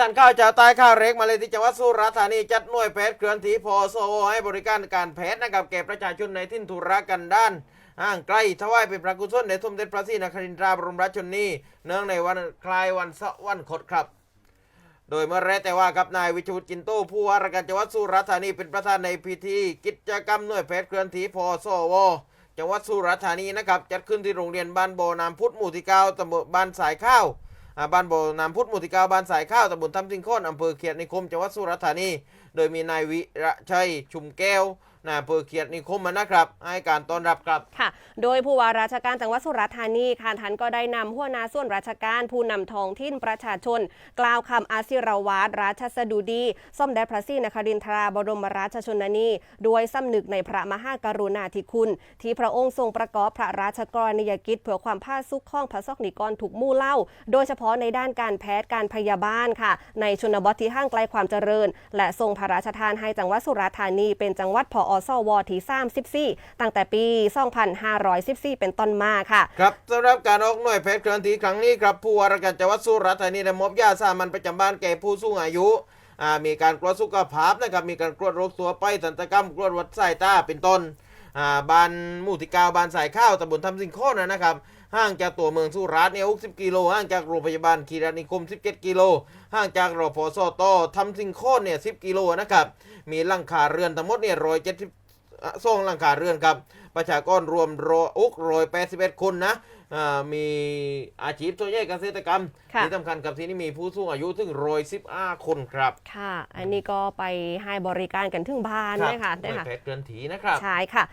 ท่านข้าวเจ้าใต้ข้าวเร็กมาเลยที่จังหวัดสุราษฎร์ธานีจัดหน่วยแพทย์เคลื่อนที่พอโซให้บริการการแพทย์นะครับแก่ประชาชนในทิ่นธุรกันด้ารห่างไกลถวายเป็นพระกุศลในสมเด็จพระศรีนครินทราบรมราชชนนีเนื่องในวันคล้ายวันสวรรคตครับ โดยเมื่อแรกแต่ว่ากับนายวิชวุฒิจินโตผู้ว่าราชการจังหวัดสุราษฎร์ธานีเป็นประธานในพิธี กิจกรรมหน่วยแพทย์เคลื่อนที่พอสวจังหวัดสุราษฎร์ธานีนะครับจัดขึ้นที่โรงเรียนบ้านโบนามพุทธหมู่ที่เก้าตำบลบ้านสายข้าวอ่า บ้านโบนามพุทธมุติกาบ้านสายข้าวตำบลทำสิงโคนอำเภอเขียดนิคมจังหวัดสุราษฎร์ธานี โดยมีนายวิระชัยชุมแก้ว นายอำเภอเขียดนิคมนะครับ ให้การต้อนรับครับค่ะ โดยผู้ว่าราชการจังหวัดสุราษฎร์ธานีค่ะท่านก็ได้นำหัวหน้าส่วนราชการผู้นำท้องถิ่นประชาชน กล่าวคำอาศิรวาทราชสดุดีส้มแด่พระศรีนครินทราบรมราชชนนีด้วยสำนึกในพระมหากรุณาธิคุณ ที่พระองค์ทรงประกอบพระราชกรณียกิจเพื่อความภาคสุขของพระสกนิกรถูกมู่เล่า โดยเฉพาะในด้านการแพทย์การพยาบาลค่ะ ในชนบทที่ห่างไกลความเจริญ และทรงพระราชทานให้จังหวัดสุราษฎร์ธานีเป็นจังหวัดพออสวที่34ตั้งแต่ปี 2514 เป็นต้นมาค่ะครับสำหรับการออกหน่วยแพทย์เคลื่อนที่ครั้งนี้ครับผู้ว่าราชการจังหวัดสุราษฎร์ธานีได้มอบยาสามัญประจำบ้านแก่ผู้สูงอายุมีการตรวจสุขภาพนะครับมีการตรวจโรคตัวไปสันตกรรมตรวจวัดสายตาเป็นต้น บ้านหมู่ที่เก้าบ้านสายข้าวตำบลทำสิงโคนนะครับห่างจากตัวเมืองสุราษฎร์เนี่ย60กิโลห่างจากโรงพยาบาลคีรีนิคม 17 กิโลห่างจากรพสตทำสิงโคนเนี่ย10 กิโลนะครับมีหลังคาเรือนทั้งหมดเนี่ย170อะส่งหลังคาเรือนครับ ประชากรรวมโรอุกโรย81คนนะอ่ามีอาชีพส่วนใหญ่เกษตรกรรมค่ะที่สำคัญกับที่นี่มีผู้สูงอายุถึงโรย15คนครับ ค่ะ อันนี้ก็ไปให้บริการกันถึงบ้านครับนะคะหน่วยนะคะแพทย์เคลื่อนที่นะครับ ใช่ค่ะ